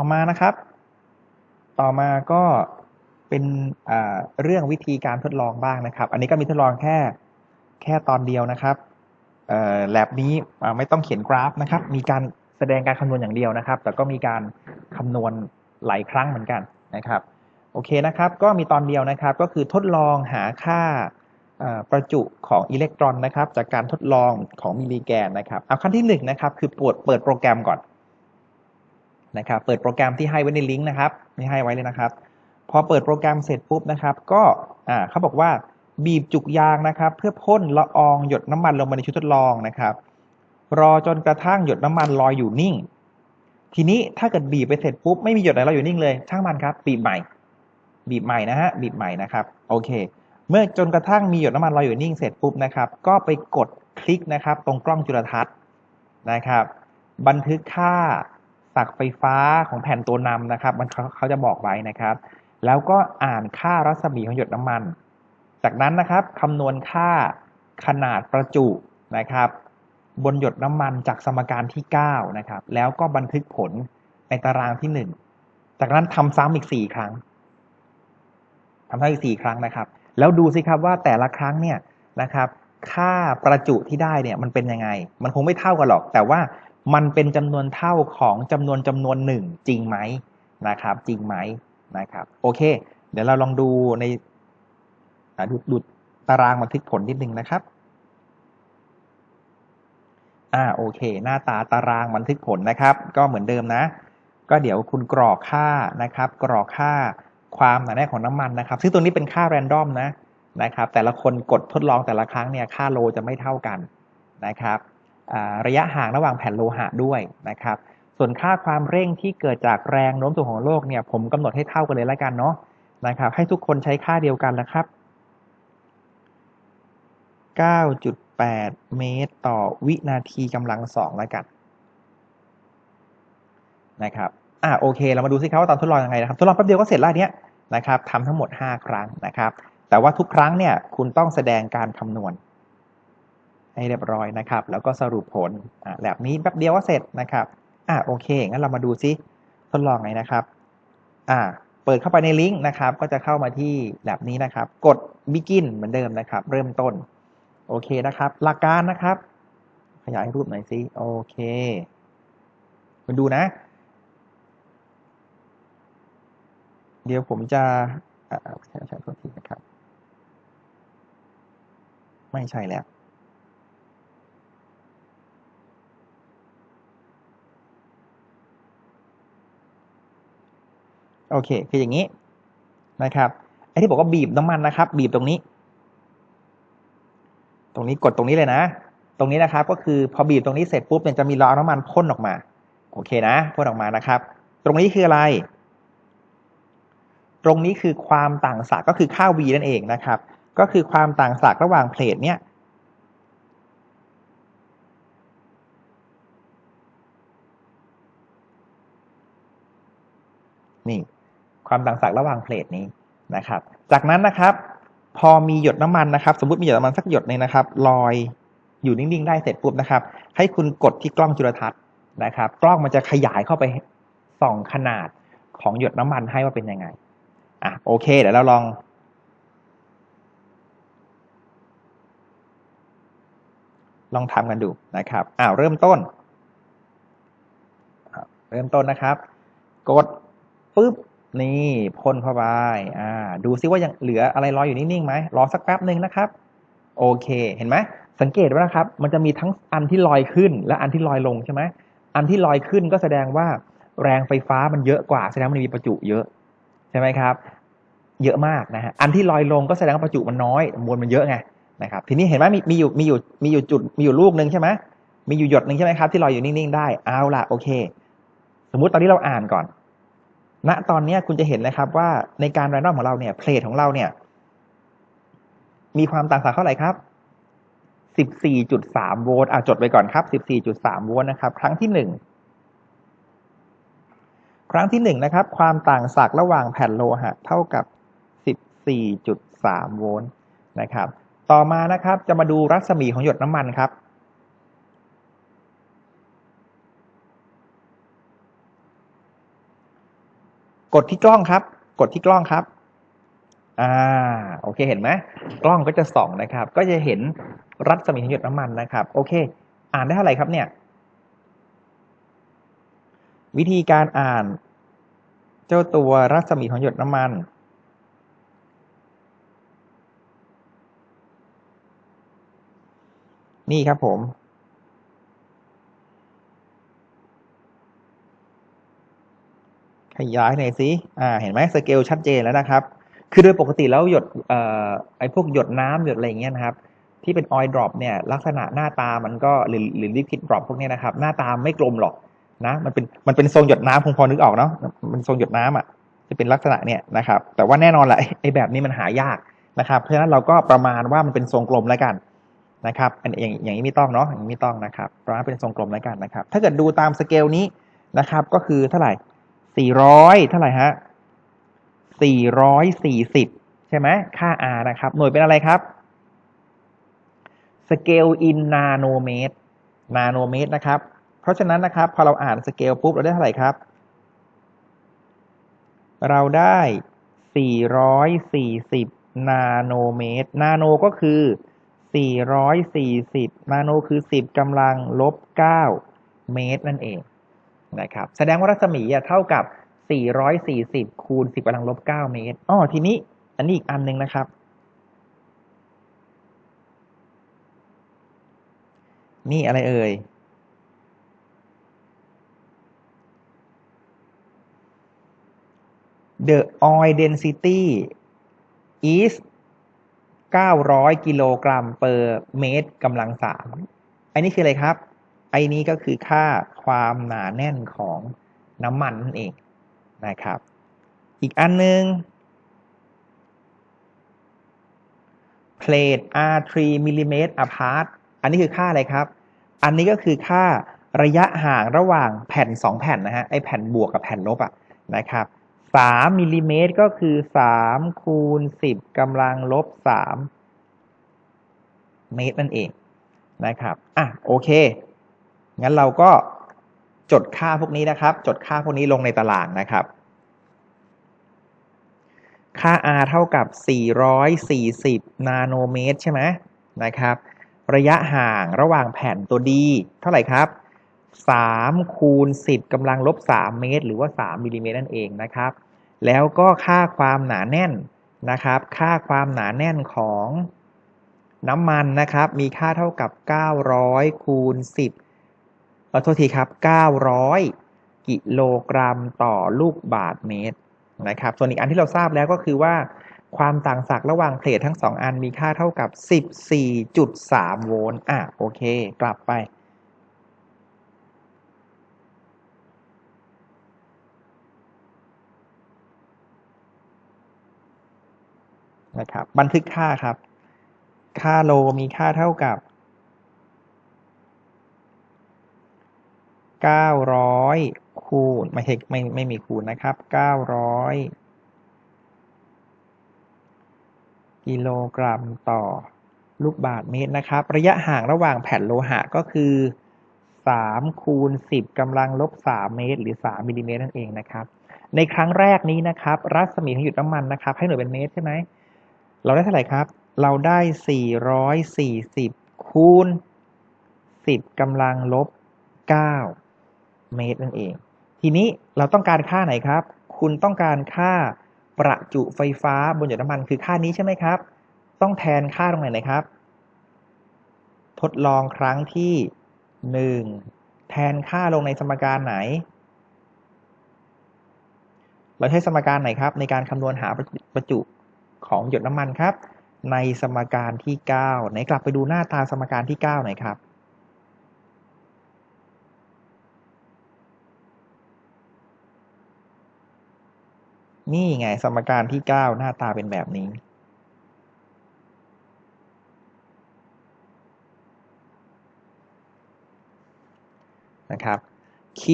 ต่อมานะครับ ต่อมาก็เป็นเรื่องวิธีการทดลองบ้างนะครับ อันนี้ก็มีทดลองแค่แค่ตอนเดียวนะครับแลบนี้ไม่ต้องเขียนกราฟนะครับ มีการแสดงการคำนวณอย่างเดียวนะครับ แต่ก็มีการคำนวณหลายครั้งเหมือนกันนะครับ โอเคนะครับ ก็มีตอนเดียวนะครับ ก็คือทดลองหาค่าประจุของอิเล็กตรอนนะครับ จากการทดลองของมิลลิแกนนะครับ เอาขั้นที่หนึ่งนะครับ คือเปิดเปิดโปรแกรมก่อน นะครับเปิดโปรแกรมที่ให้ไว้ในลิงก์นะครับไม่ให้ไว้เลยนะครับ พอเปิดโปรแกรมเสร็จปุ๊บนะครับ ก็อ่าเขาบอกว่าบีบจุกยางนะครับ เพื่อพ่นละอองหยดน้ำมันลงมาในชุดทดลองนะครับ รอจนกระทั่งหยดน้ำมันลอยอยู่นิ่ง ทีนี้ถ้าเกิดบีบไปเสร็จปุ๊บไม่มีหยดอะไรลอยอยู่นิ่งเลยช่างมันครับ บีบใหม่ บีบใหม่นะฮะบีบใหม่นะครับโอเค เมื่อจนกระทั่งมีหยดน้ำมันลอยอยู่นิ่งเสร็จปุ๊บนะครับ ก็ไปกดคลิกนะครับ ตรงกล้องจุลทรรศน์นะครับ บันทึกค่า สักไฟฟ้าของแผ่นตัวนำนะครับ มันเขาเขาจะบอกไว้นะครับ แล้วก็อ่านค่ารัศมีของหยดน้ำมัน จากนั้นนะครับคำนวณค่าขนาดประจุนะครับ บนหยดน้ำมันจากสมการที่ 9 นะครับ แล้วก็บันทึกผลในตารางที่ 1 จากนั้นทำซ้ำอีก 4 ครั้งทำซ้ำอีก 4 ครั้งนะครับ แล้วดูสิครับว่าแต่ละครั้งเนี่ยนะครับ ค่าประจุที่ได้เนี่ยมันเป็นยังไง มันคงไม่เท่ากันหรอก แต่ว่า มันเป็นจำนวนเท่าของจำนวนจำนวนหนึ่งจริงไหมนะครับ จริงไหมนะครับ โอเค เดี๋ยวเราลองดูในดูดูตารางบันทึกผลนิดนึงนะครับอ่าโอเค หน้าตาตารางบันทึกผลนะครับ ก็เหมือนเดิมนะ ก็เดี๋ยวคุณกรอกค่านะครับ กรอกค่าความหนาแน่นของน้ำมันนะครับ ซึ่งตัวนี้เป็นค่าแรนดอมนะนะครับ แต่ละคนกดทดลองแต่ละครั้งเนี่ยค่าโลจะไม่เท่ากันนะครับ ระยะห่างระหว่างแผ่นโลหะด้วยนะครับ ส่วนค่าความเร่งที่เกิดจากแรงโน้มถ่วงของโลกเนี่ยผมกำหนดให้เท่ากันเลยแล้วกันเนาะนะครับ ให้ทุกคนใช้ค่าเดียวกันนะครับ 9.8 เมตรต่อวินาทีกำลังสองแล้วกันนะครับอ่าโอเค เรามาดูสิครับว่าตอนทดลองยังไงนะครับทดลองแป๊บเดียวก็เสร็จแล้วเนี้ยนะครับทำทั้งหมด 5 ครั้งนะครับ แต่ว่าทุกครั้งเนี่ยคุณต้องแสดงการคำนวณ ให้เรียบร้อยนะครับ แล้วก็สรุปผลแบบนี้แป๊บเดียวก็เสร็จนะครับอ่าโอเคงั้นเรามาดูซิทดลองไงนะครับอ่าเปิดเข้าไปในลิงก์นะครับ ก็จะเข้ามาที่แบบนี้นะครับ กด begin เหมือนเดิมนะครับ เริ่มต้น โอเคนะครับ หลักการนะครับ ขยายรูปหน่อยสิโอเคมาดูนะ เดี๋ยวผมจะใช่ใช่โทษทีนะครับ ไม่ใช่แล้ว โอเค คืออย่างนี้นะครับไอ้ที่บอกว่าบีบน้ำมันนะครับ บีบตรงนี้ ตรงนี้กดตรงนี้เลยนะ ตรงนี้นะครับ ก็คือพอบีบตรงนี้เสร็จปุ๊บเนี่ยจะมีล้อน้ำมันพ่นออกมา โอเคนะพ่นออกมานะครับ ตรงนี้คืออะไร ตรงนี้คือความต่างศักย์ก็คือค่า v นั่นเองนะครับ ก็คือความต่างศักย์ระหว่างเพลทเนี่ยนี่ ความต่างศักย์ระหว่างเพลทนี้นะครับ จากนั้นนะครับ พอมีหยดน้ำมันนะครับ สมมติมีหยดน้ำมันสักหยดหนึงนะครับลอยอยู่นิ่งๆได้เสร็จปุ๊บนะครับ ให้คุณกดที่กล้องจุลทรรศน์นะครับ กล้องมันจะขยายเข้าไปส่องขนาดของหยดน้ำมันให้ว่าเป็นยังไงอะโอเคเดี๋ยวเราลองลองทำกันดูนะครับ อ้าวเริ่มต้น เริ่มต้นนะครับ กดปุ๊บ นี่พ่นเข้าไปอ่าดูซิว่ายังเหลืออะไรลอยอยู่นิ่งๆไหมรอสักแป๊บหนึ่งนะครับ โอเค เห็นไหมสังเกตว่านะครับ มันจะมีทั้งอันที่ลอยขึ้น และอันที่ลอยลงใช่ไหมอันที่ลอยขึ้นก็แสดงว่าแรงไฟฟ้ามันเยอะกว่า แสดงว่ามันมีประจุเยอะใช่ไหมครับ เยอะมากนะฮะอันที่ลอยลงก็แสดงว่าประจุมันน้อยมวลมันเยอะไงนะครับ ทีนี้เห็นไหมมีมีอยู่มีอยู่มีอยู่จุดมีอยู่ลูกหนึ่งใช่ไหมมีอยู่หยดหนึ่งใช่ไหมครับที่ลอยอยู่นิ่งๆได้เอาล่ะโอเค สมมุติตอนนี้เราอ่านก่อน ณตอนนี้คุณจะเห็นนะครับว่าในการแรนดอมของเราเนี่ยเพลทของเราเนี่ย มีความต่างศักเท่าไหร่ครับ 14.3 โวลต์อะจดไว้ก่อนครับ 14.3 โวลต์นะครับ ครั้งที่หนึ่งครั้งที่หนึ่งนะครับ ความต่างศักระหว่างแผ่นโลหะเท่ากับ 14.3 โวลต์นะครับ ต่อมานะครับ จะมาดูรัศมีของหยดน้ำมันครับ กดที่กล้องครับ กดที่กล้องครับ อ่า โอเค เห็นไหมกล้องก็จะส่องนะครับ ก็จะเห็นรัศมีของหยดน้ำมันนะครับ โอเค อ่านได้เท่าไหร่ครับเนี่ย วิธีการอ่าน เจ้าตัวรัศมีของหยดน้ำมันนี่ครับผม ขยายหน่อยสิอ่าเห็นไหมสเกลชัดเจนแล้วนะครับ คือโดยปกติแล้วหยดเอ่อไอพวกหยดน้ำหยดอะไรอย่างเงี้ยนะครับ ที่เป็นออยดรอปเนี่ยลักษณะหน้าตามันก็หรือหรือลิควิดดรอปพวกเนี้ยนะครับ หน้าตาไม่กลมหรอกนะมันเป็นมันเป็นทรงหยดน้ำคงพอนึกออกเนาะมันทรงหยดน้ำอะจะเป็นลักษณะเนี่ยนะครับ แต่ว่าแน่นอนแหละไอ้แบบนี้มันหายากนะครับ เพราะฉะนั้นเราก็ประมาณว่ามันเป็นทรงกลมแล้วกันนะครับอันอย่างอย่างนี้ไม่ต้องเนาะอย่างนี้ไม่ต้องนะครับประมาณเป็นทรงกลมแล้วกันนะครับ ถ้าเกิดดูตามสเกลนี้นะครับ ก็คือเท่าไหร่ 400เท่าไหร่ฮะ440ใช่ไหมค่า R นะครับ หน่วยเป็นอะไรครับสเกล in นาโนเมตรนาโนเมตรนะครับ เพราะฉะนั้นนะครับ พอเราอ่านสเกลปุ๊บ เราได้เท่าไหร่ครับ เราได้ 440 นาโนเมตร นาโนก็คือ 440 นาโนคือ 10กำลังลบ 9 เมตรนั่นเอง นะครับ แสดงว่ารัศมีเท่ากับ 440 คูณ 10กำลังลบ 9 เมตรอ๋อทีนี้อันนี้อีกอันหนึ่งนะครับ นี่อะไรเอ่ย The oil density is 900 กิโลกรัม per เมตรกำลังสามอันนี้คืออะไรครับ ไอ้นี้ก็คือค่าความหนาแน่นของน้ำมันนั่นเองนะครับ อีกอันหนึง plate are 3 mm apart อันนี้คือค่าอะไรครับ อันนี้ก็คือค่าระยะห่างระหว่างแผ่น 2 แผ่นนะฮะ ไอแผ่นบวกกับแผ่นลบอะนะครับ3มิลลิเมตรก็คือ 3 คูณ 10กำลังลบ 3 เมตรนั่นเองนะครับ อะ โอเค งั้นเราก็จดค่าพวกนี้นะครับ จดค่าพวกนี้ลงในตารางนะครับ ค่า r เท่ากับ 440 นาโนเมตรใช่ไหมนะครับ ระยะห่างระหว่างแผ่นตัว d เท่าไหร่ครับ3คูณ10กำลังลบ 3 เมตร หรือว่า 3มิลลิเมตรนั่นเองนะครับ แล้วก็ค่าความหนาแน่นนะครับ ค่าความหนาแน่นของน้ำมันนะครับ มีค่าเท่ากับ 900คูณ10 ขอโทษทีครับ 900 กิโลกรัมต่อลูกบาศก์เมตรนะครับ ส่วนอีกอันที่เราทราบแล้วก็คือว่า ความต่างศักย์ระหว่างเพลททั้งสองอันมีค่าเท่ากับ 14.3 โวลต์ อะ โอเค กลับไป นะครับ บันทึกค่าครับ ค่าโลมีค่าเท่ากับ 900 คูณไม่ใช่ไม่ไม่มีคูณนะครับ 900 กิโลกรัมต่อลูกบาศก์เมตรนะครับ ระยะห่างระหว่างแผ่นโลหะก็คือ3คูณ10กำลังลบ3เมตร หรือ 3มิลลิเมตรนั่นเองนะครับ ในครั้งแรกนี้นะครับ รัศมีของหยุดน้ำมันนะครับ ให้หน่วยเป็นเมตรใช่ไหม เราได้เท่าไหร่ครับ เราได้ 440 คูณ 10กำลังลบ9 เมตรนั่นเอง ทีนี้เราต้องการค่าไหนครับ คุณต้องการค่าประจุไฟฟ้าบนหยดน้ำมันคือค่านี้ใช่ไหมครับ ต้องแทนค่าตรงไหนนะครับ ทดลองครั้งที่ 1 แทนค่าลงในสมการไหน เราใช้สมการไหนครับ ในการคำนวณหาประจุของหยดน้ำมันครับ ในสมการที่ 9 ไหนกลับไปดูหน้าตาสมการที่ 9 หน่อยครับ นี่ไงสมการที่9หน้าตาเป็นแบบนี้ นะครับ Q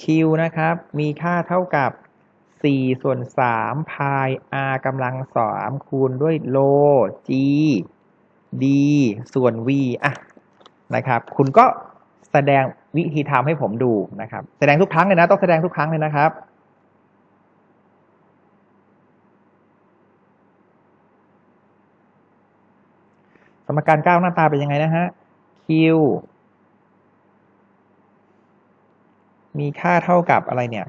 Q นะครับ มีค่าเท่ากับ 4 ส่วน3พาย r กำลัง3คูณด้วยโล g d ส่วน v อะนะครับ คุณก็แสดงวิธีทำให้ผมดูนะครับ แสดงทุกครั้งเลยนะ ต้องแสดงทุกครั้งเลยนะครับ สมการเก้าหน้าตาเป็นยังไงนะฮะ q มีค่าเท่ากับอะไรเนี่ย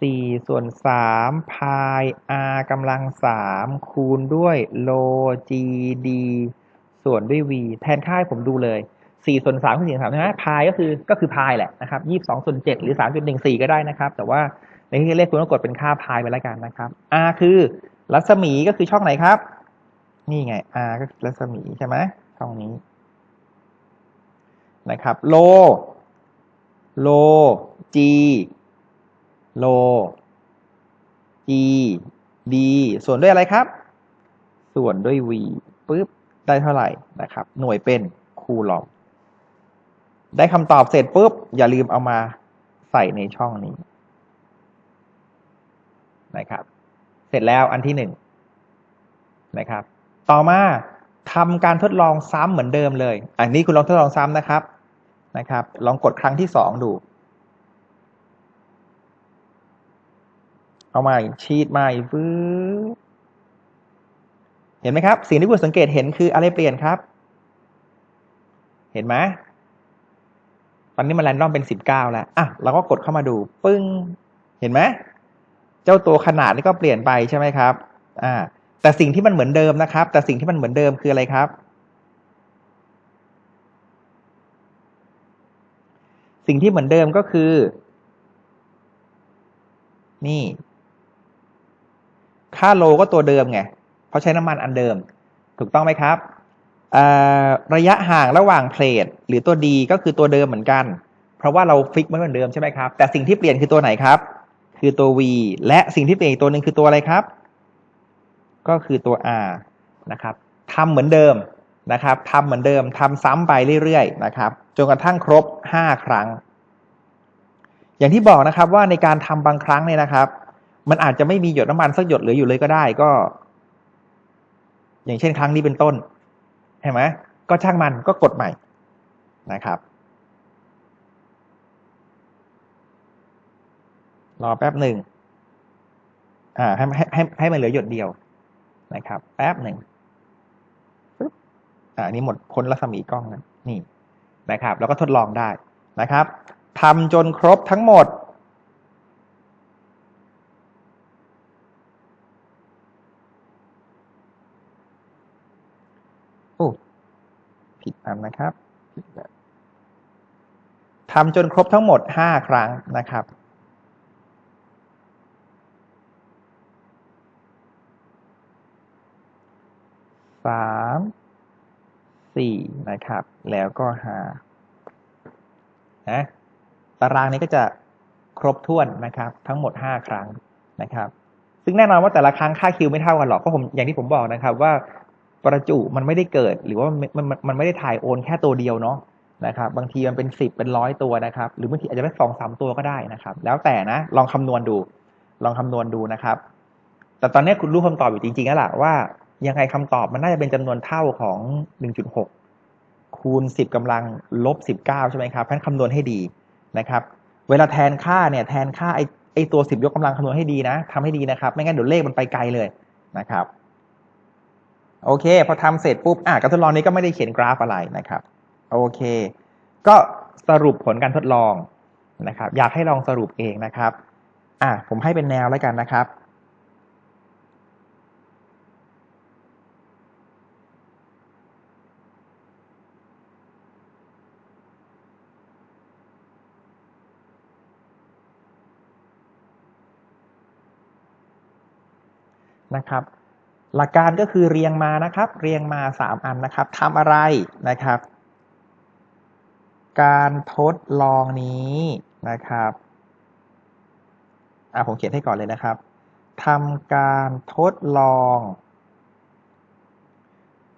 สี่ส่วนสามพาย r กำลังสามคูณด้วยโล g d ส่วนด้วย v แทนค่าให้ผมดูเลยสี่ส่วนสามคือสี่ส่วนสามใช่ไหมพายก็คือก็คือพายแหละนะครับยี่สองส่วนเจ็ดหรือสามจุดหนึ่งสี่ก็ได้นะครับ แต่ว่าในที่เลขคุณต้องกดเป็นค่าพายไปแล้วกันนะครับ r คือรัศมีก็คือช่องไหนครับ นี่ไง r ก็คือรัศมีใช่ไหมช่องนี้นะครับโลโล g โล g d ส่วนด้วยอะไรครับ ส่วนด้วย v ปุ๊บได้เท่าไหร่นะครับ หน่วยเป็นคูลอมได้คำตอบเสร็จปุ๊บ อย่าลืมเอามาใส่ในช่องนี้นะครับ เสร็จแล้วอันที่หนึ่งนะครับ ต่อมาทำการทดลองซ้ำเหมือนเดิมเลย อันนี้คุณลองทดลองซ้ำนะครับนะครับ ลองกดครั้งที่สองดู เอามาชีดมาอีกฟื้เห็นไหมครับ สิ่งที่คุณสังเกตเห็นคืออะไรเปลี่ยนครับ เห็นไหมตอนนี้มันแรนดอมเป็นสิบเก้าแล้วอะเราก็กดเข้ามาดู ปึ้ง เห็นไหม เจ้าตัวขนาดนี่ก็เปลี่ยนไปใช่ไหมครับ อ่า แต่สิ่งที่มันเหมือนเดิมนะครับ แต่สิ่งที่มันเหมือนเดิมคืออะไรครับ สิ่งที่เหมือนเดิมก็คือ นี่ ค่าโลก็ตัวเดิมไงเพราะใช้น้ำมันอันเดิม ถูกต้องไหมครับระยะห่างระหว่างเพลทหรือตัวดีก็คือตัวเดิมเหมือนกัน เพราะว่าเราฟิกไว้เหมือนเดิมใช่ไหมครับ แต่สิ่งที่เปลี่ยนคือตัวไหนครับ คือตัว v และสิ่งที่เปลี่ยนอีกตัวหนึ่งคือตัวอะไรครับ ก็คือตัว r นะครับทำเหมือนเดิมนะครับทำเหมือนเดิมทำซ้ำไปเรื่อยๆนะครับจนกระทั่งครบ 5 ครั้ง อย่างที่บอกนะครับว่าในการทำบางครั้งเนี่ยนะครับ มันอาจจะไม่มีหยดน้ำมันสักหยดเหลืออยู่เลยก็ได้ก็ อย่างเช่นครั้งนี้เป็นต้นเห็นไหมก็ช่างมันก็กดใหม่นะครับรอแป๊บหนึ่งอ่าให้ให้ให้ให้มันเหลือหยดเดียว นะครับแป๊บหนึ่งปึ๊บอ่านี้หมดพ้นรัศมีกล้องแล้วนี่นะครับ แล้วก็ทดลองได้นะครับทำจนครบทั้งหมด โอ้ผิดอันนะครับทำจนครบทั้งหมดห้าครั้งนะครับ สามสี่นะครับ แล้วก็ห้านะตารางนี้ก็จะครบถ้วนนะครับ ทั้งหมดห้าครั้งนะครับ ซึ่งแน่นอนว่าแต่ละครั้งค่าคิวไม่เท่ากันหรอกเพราะผมอย่างที่ผมบอกนะครับ ว่าประจุมันไม่ได้เกิด หรือว่ามันมันมันไม่ได้ถ่ายโอนแค่ตัวเดียวเนาะนะครับ บางทีมันเป็นสิบเป็นร้อยตัวนะครับ หรือบางทีอาจจะเป็นสองสามตัวก็ได้นะครับ แล้วแต่นะลองคำนวณดู ลองคำนวณดูนะครับ แต่ตอนนี้คุณรู้คำตอบอยู่จริงๆแล้วล่ะว่า ยังไงคำตอบมันน่าจะเป็นจำนวนเท่าของหนึ่งจุดหกคูณสิบกำลังลบสิบเก้าใช่ไหมครับเพราะนั้นคำนวณให้ดีนะครับ เวลาแทนค่าเนี่ยแทนค่าไอไอตัวสิบยกกำลังคำนวณให้ดีนะทำให้ดีนะครับ ไม่งั้นเดี๋ยวเลขมันไปไกลเลยนะครับ โอเค พอทำเสร็จปุ๊บอะการทดลองนี้ก็ไม่ได้เขียนกราฟอะไรนะครับ โอเค ก็สรุปผลการทดลองนะครับ อยากให้ลองสรุปเองนะครับ อะผมให้เป็นแนวแล้วกันนะครับ นะครับ หลักการก็คือเรียงมานะครับ เรียงมาสามอันนะครับทำอะไรนะครับ การทดลองนี้นะครับอะผมเขียนให้ก่อนเลยนะครับทำการทดลอง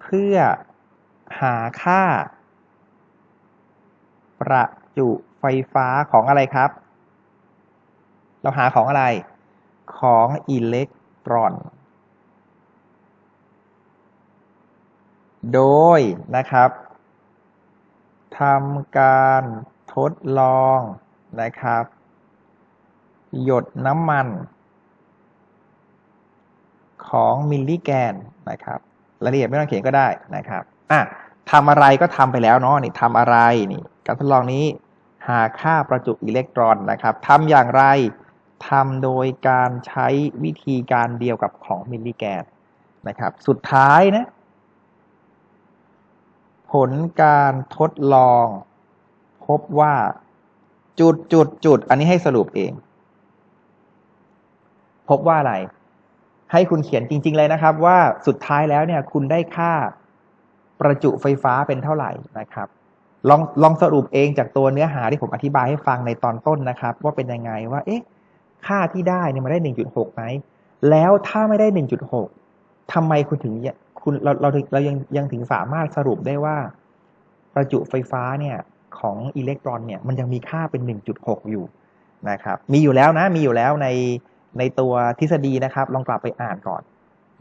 เพื่อหาค่า ประจุไฟฟ้าของอะไรครับ เราหาของอะไร ของอิเล็กตรอน โดยนะครับทำการทดลองนะครับ หยดน้ำมัน ของมิลลิแกนนะครับรายละเอียดไม่ต้องเขียนก็ได้นะครับอะทำอะไรก็ทำไปแล้วเนาะนี่ทำอะไรนี่การทดลองนี้หาค่าประจุอิเล็กตรอนนะครับทำอย่างไรทำโดยการใช้วิธีการเดียวกับของมิลลิแกนนะครับ สุดท้ายนะ ผลการทดลอง พบว่าจุดจุดจุด อันนี้ให้สรุปเอง พบว่าอะไร ให้คุณเขียนจริง ๆ เลยนะครับ ว่าสุดท้ายแล้วเนี่ยคุณได้ค่าประจุไฟฟ้าเป็นเท่าไหร่นะครับ ลองลองสรุปเองจากตัวเนื้อหาที่ผมอธิบายให้ฟังในตอนต้นนะครับ ว่าเป็นยังไงว่าเอ๊ะ ค่าที่ได้เนี่ยมันได้หนึ่งจุดหกไหมแล้วถ้าไม่ได้หนึ่งจุดหกทำไมคุณถึง คุณเราเราเรายังยังถึงสามารถสรุปได้ว่า ประจุไฟฟ้าเนี่ยของอิเล็กตรอนเนี่ยมันยังมีค่าเป็นหนึ่งจุดหกอยู่นะครับ มีอยู่แล้วนะ มีอยู่แล้วในในตัวทฤษฎีนะครับ ลองกลับไปอ่านก่อน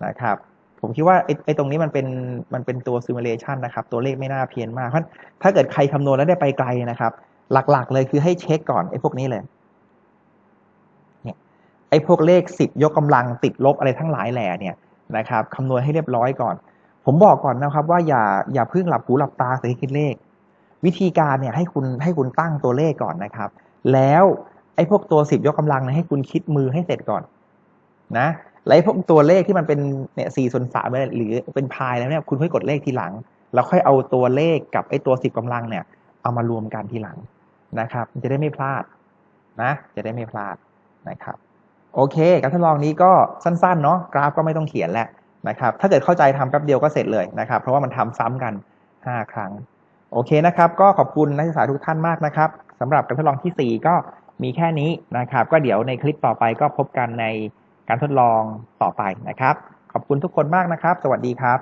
นะครับ ผมคิดว่าไอ้ไอตรงนี้มันเป็นมันเป็นตัวซิมูเลชันนะครับ ตัวเลขไม่น่าเพี้ยนมากเพราะถ้าเกิดใครคำนวณแล้วได้ไปไกลนะครับ หลักๆ เลยคือให้เช็คก่อนไอ้พวกนี้เลยเนี่ยไอ้พวกเลขสิบยกกำลังติดลบอะไรทั้งหลายแหล่เนี่ย นะครับคำนวณให้เรียบร้อยก่อน ผมบอกก่อนนะครับ ว่าอย่าอย่าเพิ่งหลับหูหลับตาใส่คิดเลข วิธีการเนี่ยให้คุณให้คุณตั้งตัวเลขก่อนนะครับ แล้วไอ้พวกตัวสิบยกกำลังเนี่ยให้คุณคิดมือให้เสร็จก่อน นะแล้วไอ้พวกตัวเลขที่มันเป็นเนี่ยสี่ส่วนสามหรือเป็นพายแล้วเนี่ยคุณค่อยกดเลขทีหลัง แล้วค่อยเอาตัวเลขกับไอ้ตัวสิบกำลังเนี่ย เอามารวมกันทีหลังนะครับ จะได้ไม่พลาดนะ จะได้ไม่พลาดนะครับ โอเค การทดลองนี้ก็สั้นๆเนาะกราฟก็ไม่ต้องเขียนแหละนะครับถ้าเกิดเข้าใจทำแป๊บเดียวก็เสร็จเลยนะครับเพราะว่ามันทำซ้ำกัน 5 ครั้ง โอเคนะครับก็ขอบคุณนักศึกษาทุกท่านมากนะครับสำหรับการทดลองทีสี่ 4 ก็มีแค่นี้นะครับ ก็เดี๋ยวในคลิปต่อไปก็พบกันในการทดลองต่อไปนะครับ ขอบคุณทุกคนมากนะครับ สวัสดีครับ